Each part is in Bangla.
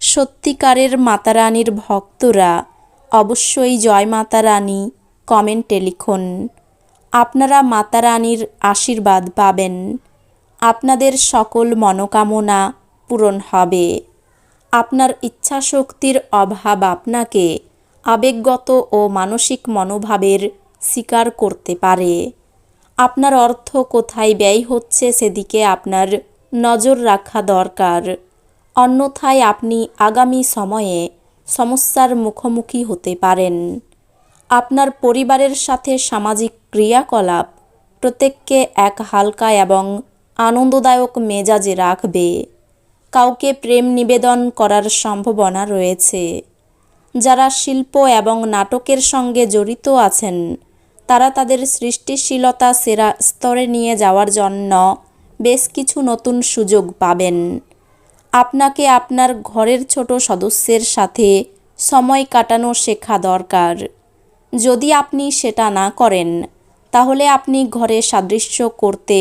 সত্যিকারের মাতারানীর ভক্তরা অবশ্যই জয় মাতা রানী কমেন্টে লিখুন। আপনারা মাতারানীর আশীর্বাদ পাবেন। আপনাদের সকল মনোকামনা পূরণ হবে। আপনার ইচ্ছাশক্তির অভাব আপনাকে আবেগগত ও মানসিক মনোভাবের শিকার করতে পারে। আপনার অর্থ কোথায় ব্যয় হচ্ছে সেদিকে আপনার নজর রাখা দরকার। অন্যথায় আপনি আগামী সময়ে সমস্যার মুখোমুখি হতে পারেন। আপনার পরিবারের সাথে সামাজিক ক্রিয়াকলাপ প্রত্যেককে এক হালকা এবং আনন্দদায়ক মেজাজে রাখবে। কাউকে প্রেম নিবেদন করার সম্ভাবনা রয়েছে। যারা শিল্প এবং নাটকের সঙ্গে জড়িত আছেন, তারা তাদের সৃষ্টিশীলতা সেরা স্তরে নিয়ে যাওয়ার জন্য বেশ কিছু নতুন সুযোগ পাবেন। আপনাকে আপনার ঘরের ছোট সদস্যের সাথে সময় কাটানো শেখা দরকার। যদি আপনি সেটা না করেন, তাহলে আপনি ঘরে সাদৃশ্য করতে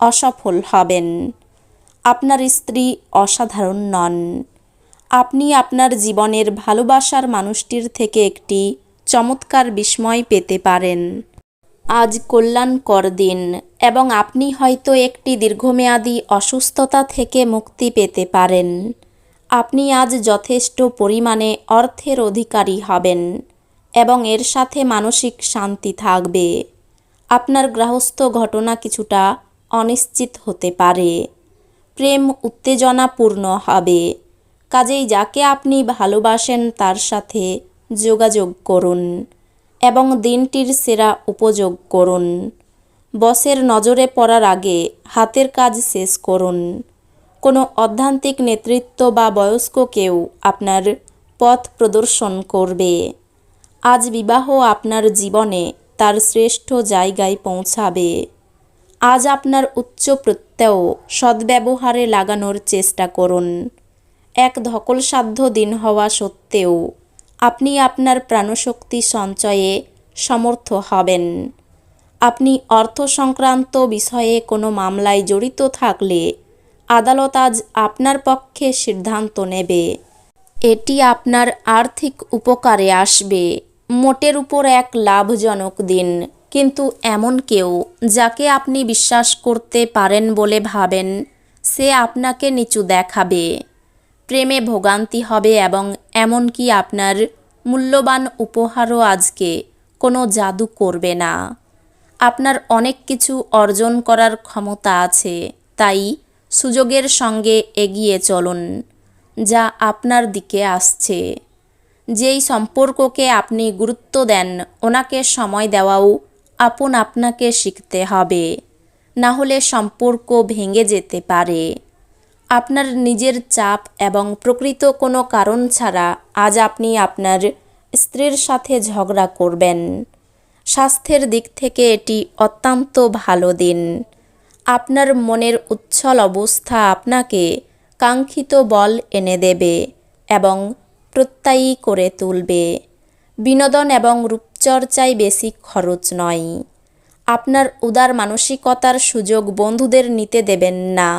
অসফল হবেন। আপনার স্ত্রী অসাধারণ নন। আপনি আপনার জীবনের ভালোবাসার মানুষটির থেকে একটি চমৎকার বিস্ময় পেতে পারেন। আজ কল্যাণকর দিন এবং আপনি হয়তো একটি দীর্ঘমেয়াদী অসুস্থতা থেকে মুক্তি পেতে পারেন। আপনি আজ যথেষ্ট পরিমাণে অর্থের অধিকারী হবেন এবং এর সাথে মানসিক শান্তি থাকবে। আপনার গৃহস্থ ঘটনা কিছুটা অনিশ্চিত হতে পারে। প্রেম উত্তেজনাপূর্ণ হবে। কাজেই যাকে আপনি ভালোবাসেন তার সাথে যোগাযোগ করুন। এবং দিনটির সেরা উপযোগ করুন। বসের নজরে পড়ার আগে হাতের কাজ শেষ করুন। কোনো অধ্যান্তিক নেতৃত্ব বা বয়স্ক কেউ আপনার পথ প্রদর্শন করবে। আজ বিবাহ আপনার জীবনে তার শ্রেষ্ঠ জায়গায় পৌঁছাবে। আজ আপনার উচ্চ প্রত্যয় সদ্ব্যবহারে লাগানোর চেষ্টা করুন। এক ধকলসাধ্য দিন হওয়া সত্ত্বেও আপনি আপনার প্রাণশক্তি সঞ্চয়ে সমর্থ হবেন। আপনি অর্থ সংক্রান্ত বিষয়ে কোনো মামলায় জড়িত থাকলে আদালত আজ আপনার পক্ষে সিদ্ধান্ত নেবে। এটি আপনার আর্থিক উপকারে আসবে। মোটের উপর এক লাভজনক দিন। কিন্তু এমন কেউ যাকে আপনি বিশ্বাস করতে পারেন বলে ভাবেন, সে আপনাকে নিচু দেখাবে। প্রেমে ভোগান্তি হবে এবং এমনকি আপনার মূল্যবান উপহারও আজকে কোনো জাদু করবে না। আপনার অনেক কিছু অর্জন করার ক্ষমতা আছে, তাই সুযোগের সঙ্গে এগিয়ে চলুন, যা আপনার দিকে আসছে। যেই সম্পর্ককে আপনি গুরুত্ব দেন, ওনাকে সময় দেওয়াও আপন আপনাকে শিখতে হবে। না হলে সম্পর্ক ভেঙে যেতে পারে। আপনার নিজের চাপ এবং প্রকৃত কোনো কারণ ছাড়া আজ আপনি আপনার স্ত্রীর সাথে ঝগড়া করবেন। স্বাস্থ্যের দিক থেকে এটি অত্যন্ত ভালো দিন। আপনার মনের উচ্ছল অবস্থা আপনাকে কাঙ্ক্ষিত বল এনে দেবে এবং প্রত্যয়ী করে তুলবে। বিনোদন এবং রূপচর্চায় বেশি খরচ নয়। আপনার উদার মানসিকতার সুযোগ বন্ধুদের নিতে দেবেন না।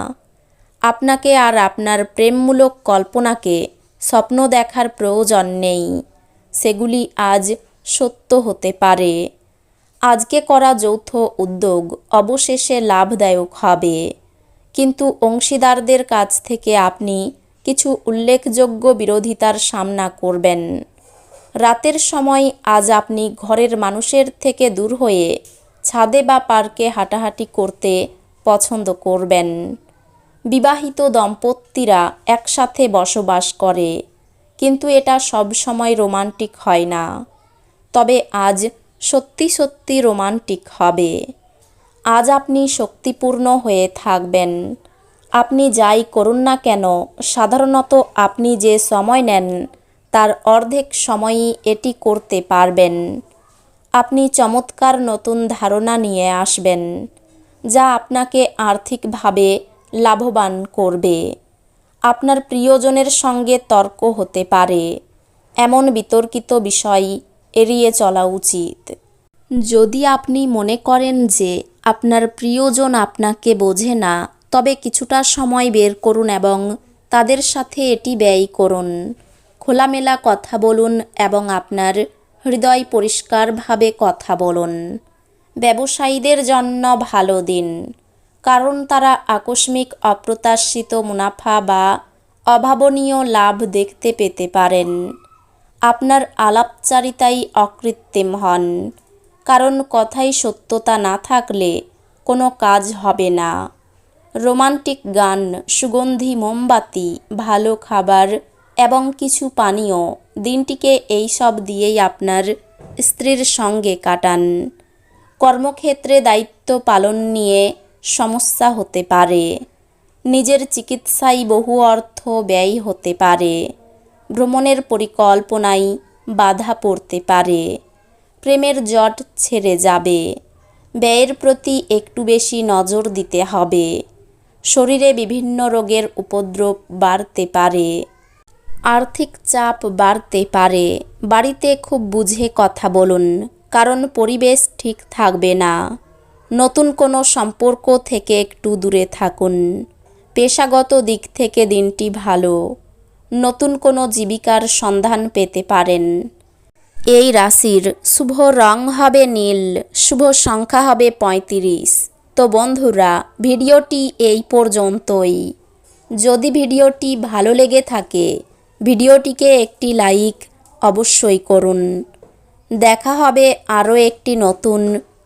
আপনাকে আর আপনার প্রেমমূলক কল্পনাকে স্বপ্ন দেখার প্রয়োজন নেই। সেগুলি আজ সত্য হতে পারে। আজকে করা যৌথ উদ্যোগ অবশেষে লাভদায়ক হবে। কিন্তু অংশীদারদের কাছ থেকে আপনি কিছু উল্লেখযোগ্য বিরোধিতার সামনা করবেন। রাতের সময় আজ আপনি ঘরের মানুষের থেকে দূর হয়ে ছাদে বা পার্কে হাঁটাহাঁটি করতে পছন্দ করবেন। বিবাহিত দম্পতিরা একসাথে বসবাস করে। কিন্তু এটা সব সময় রোমান্টিক হয় না। তবে আজ সত্যি সত্যি রোমান্টিক হবে। আজ আপনি শক্তিপূর্ণ হয়ে থাকবেন। আপনি যাই করুন না কেন, সাধারণত আপনি যে সময় নেন, তার অর্ধেক সময়ই এটি করতে পারবেন। আপনি চমৎকার নতুন ধারণা নিয়ে আসবেন, যা আপনাকে আর্থিকভাবে লাভবান করবে। আপনার প্রিয়জনের সঙ্গে তর্ক হতে পারে। এমন বিতর্কিত বিষয় এড়িয়ে চলা উচিত। যদি আপনি মনে করেন যে আপনার প্রিয়জন আপনাকে বোঝে না, তবে কিছুটা সময় বের করুন এবং তাদের সাথে এটি ব্যয় করুন। খোলামেলা কথা বলুন এবং আপনার হৃদয় পরিষ্কারভাবে কথা বলুন। ব্যবসায়ীদের জন্য ভালো দিন। কারণ তারা আকস্মিক, অপ্রত্যাশিত মুনাফা বা অভাবনীয় লাভ দেখতে পেতে পারেন। আপনার আলাপচারিতাই অকৃত্রিম হন, কারণ কথায় সত্যতা না থাকলে কোনো কাজ হবে না। রোমান্টিক গান, সুগন্ধি মোমবাতি, ভালো খাবার এবং কিছু পানীয় দিনটিকে এই সব দিয়েই আপনার স্ত্রীর সঙ্গে কাটান। কর্মক্ষেত্রে দায়িত্ব পালন নিয়ে সমস্যা হতে পারে। নিজের চিকিৎসায় বহু অর্থ ব্যয় হতে পারে। ভ্রমণের পরিকল্পনায় বাধা পড়তে পারে। প্রেমের জট ছেড়ে যাবে। ব্যয়ের প্রতি একটু বেশি নজর দিতে হবে। শরীরে বিভিন্ন রোগের উপদ্রব বাড়তে পারে। আর্থিক চাপ বাড়তে পারে। বাড়িতে খুব বুঝে কথা বলুন, কারণ পরিবেশ ঠিক থাকবে না। নতুন কোনো সম্পর্ক থেকে একটু দূরে থাকুন। পেশাগত দিক থেকে দিনটি ভালো। নতুন কোনো জীবিকার সন্ধান পেতে পারেন। এই রাশির শুভ রং হবে নীল, শুভ সংখ্যা হবে পঁয়ত্রিশ। তো বন্ধুরা, ভিডিওটি এই পর্যন্তই। যদি ভিডিওটি ভালো লেগে থাকে, ভিডিওটিকে একটি লাইক অবশ্যই করুন। দেখা হবে আরও একটি নতুন